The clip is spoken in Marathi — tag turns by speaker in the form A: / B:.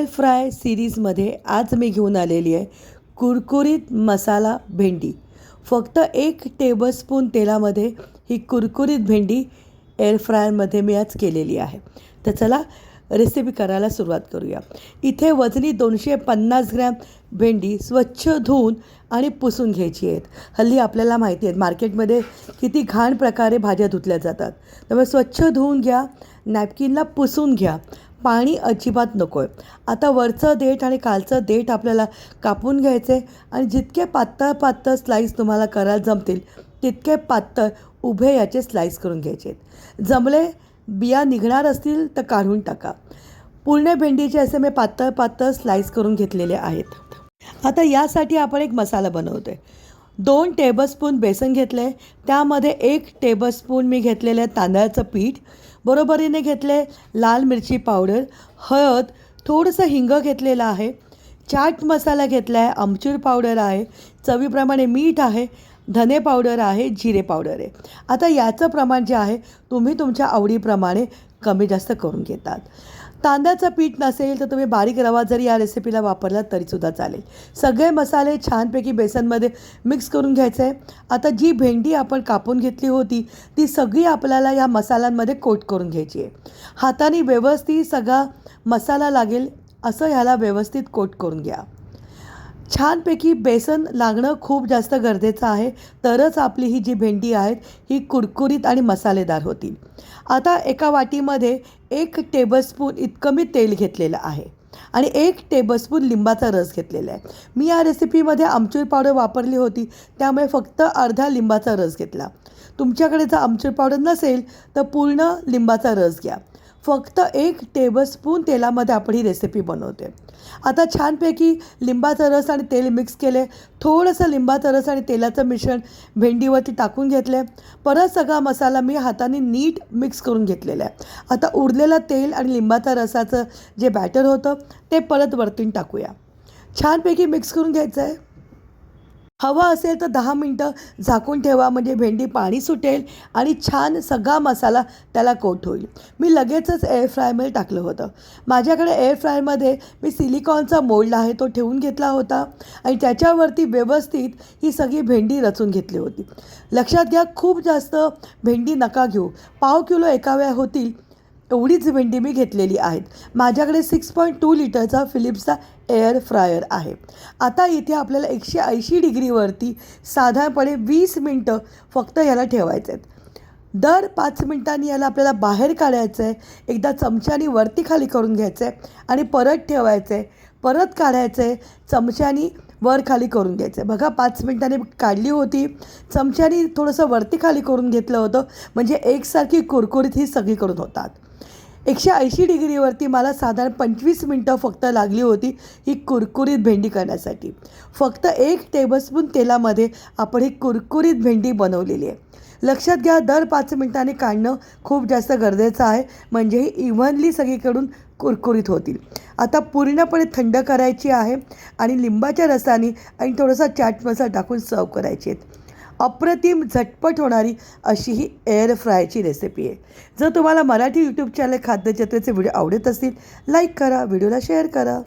A: एअर फ्राय सिरीजमध्ये आज मी घेऊन आलेली आहे कुरकुरीत मसाला भेंडी. फक्त एक टेबलस्पून तेलामध्ये ही कुरकुरीत भेंडी एअर फ्रायरमध्ये मी आज केलेली आहे. तर चला रेसिपी करायला सुरुवात करूया. इथे वजनी दोनशे पन्नास ग्रॅम भेंडी स्वच्छ धुवून आणि पुसून घ्यायची आहेत. हल्ली आपल्याला माहिती आहेत मार्केटमध्ये किती घाण प्रकारे भाज्या धुतल्या जातात. त्यामुळे स्वच्छ धुवून घ्या नॅपकिनला पुसून घ्या. पाणी अजिबात नको आहे आता वरचं देठ आणि खालचं देठ आपल्याला कापून घ्यायचं आहे आणि जितके पातळ पातळ स्लाईस तुम्हाला करायला जमतील तितके पातळ उभे याचे स्लाईस करून घ्यायचे आहेत जमले बिया निघणार असतील तर काढून टाका. पूर्ण भेंडीचे असे मी पातळ पातळ स्लाईस करून घेतलेले आहेत. आता यासाठी आपण एक मसाला बनवतो आहे दोन टेबलस्पून बेसन घेतले त्यामध्ये एक टेबलस्पून मी घेतलेलं आहे तांदळाचं पीठ बरोबरीने घेतले लाल मिरची पावडर हळद थोडंसं हिंग घेतलेलं आहे. चाट मसाला घेतला आहे आमचूर पावडर आहे चवीप्रमाणे मीठ आहे धने पावडर आहे जिरे पावडर आहे. आता याचं प्रमाण जे आहे तुम्ही तुमच्या आवडीप्रमाणे कमी जास्त करून घेतात. तांदळाचं पीठ नसेल तर तुम्ही बारीक रवा जरी या रेसिपीला वापरला तरीसुद्धा चालेल. सगळे मसाले छानपैकी बेसनमध्ये मिक्स करून घ्यायचं. आहे आता जी भेंडी आपण कापून घेतली होती ती सगळी आपल्याला या मसाल्यांमध्ये कोट करून घ्यायची आहे. हाताने व्यवस्थित सगळा मसाला लागेल असं ह्याला व्यवस्थित कोट करून घ्या. छानपैकी बेसन लागणं खूप जास्त गरजेचं आहे. तरच आपली ही जी भेंडी आहेत ही कुरकुरीत आणि मसालेदार होतील. आता एका वाटीमध्ये एक टेबलस्पून इतकं मी तेल घेतलेलं आहे. आणि एक टेबलस्पून लिंबाचा रस घेतलेला आहे. मी या रेसिपीमध्ये आमचूर पावडर वापरली होती त्यामुळे फक्त अर्धा लिंबाचा रस घेतला. तुमच्याकडे जर आमचूर पावडर नसेल तर पूर्ण लिंबाचा रस घ्या. फक्त एक टेबलस्पून तेलामध्ये आपण ही रेसिपी बनवते. आता छानपैकी लिंबाचा रस आणि तेल मिक्स केले. थोडंसं लिंबाचा रस आणि तेलाचं मिश्रण भेंडीवरती टाकून घेतले. परत सगळा मसाला मी हाताने नीट मिक्स करून घेतलेला आहे. आता उरलेलं तेल आणि लिंबाचा रसाचं जे बॅटर होतं ते परत वरतून टाकूया. छानपैकी मिक्स करून घ्यायचं आहे. हवा असेल तर दहा मिनटं झाकून ठेवा म्हणजे भेंडी पाणी सुटेल आणि छान सगळा मसाला त्याला कोट होईल. मी लगेचच एअर फ्रायमध्ये टाकलं होतं. माझ्याकडे एअरफ्रायमध्ये मी सिलिकॉनचा मोल्ड आहे तो ठेवून घेतला होता आणि त्याच्यावरती व्यवस्थित ही सगळी भेंडी रचून घेतली होती. लक्षात घ्या खूप जास्त भेंडी नका घेऊ. पाव किलो एका वेळा होतील एवढीच भेंडी मी घेतलेली आहेत. माझ्याकडे सिक्स पॉईंट टू लिटरचा फिलिप्सचा एअर फ्रायर आहे. आता इथे आपल्याला एकशे ऐंशी डिग्रीवरती साधारणपणे वीस मिनटं फक्त ह्याला ठेवायचे आहेत दर पाच मिनटांनी याला आपल्याला बाहेर काढायचं आहे एकदा चमच्यानी वरती खाली करून घ्यायचं आहे आणि परत ठेवायचं आहे परत काढायचं आहे चमच्यानी वर खाली करून घ्यायचं. आहे बघा पाच मिनटाने काढली होती. चमच्यानी थोडंसं वरती खाली करून घेतलं होतं. म्हणजे एकसारखी कुरकुरीत ही सगळीकडून होतात. एकशे ऐंशी डिग्रीवरती मला साधारण पंचवीस मिनटं फक्त लागली होती ही कुरकुरीत भेंडी करण्यासाठी. फक्त एक टेबलस्पून तेलामध्ये आपण ही कुरकुरीत भेंडी बनवलेली आहे. लक्षात घ्या दर पाच मिनटांनी काढणं खूप जास्त गरजेचं आहे. म्हणजे ही इव्हनली सगळीकडून कुरकुरीत होतील. आता पूर्णपणे थंड करायची आहे आणि लिंबाच्या रसाने आणि थोडासा चाट मसाला टाकून सर्व करायची आहेत. अप्रतिम झटपट होणारी अशी ही एअर फ्रायची रेसिपी आहे. जर तुम्हाला मराठी यूट्यूब चॅनल खाद्यजत्रेचे व्हिडिओ आवडत असतील लाईक करा व्हिडिओला शेअर करा.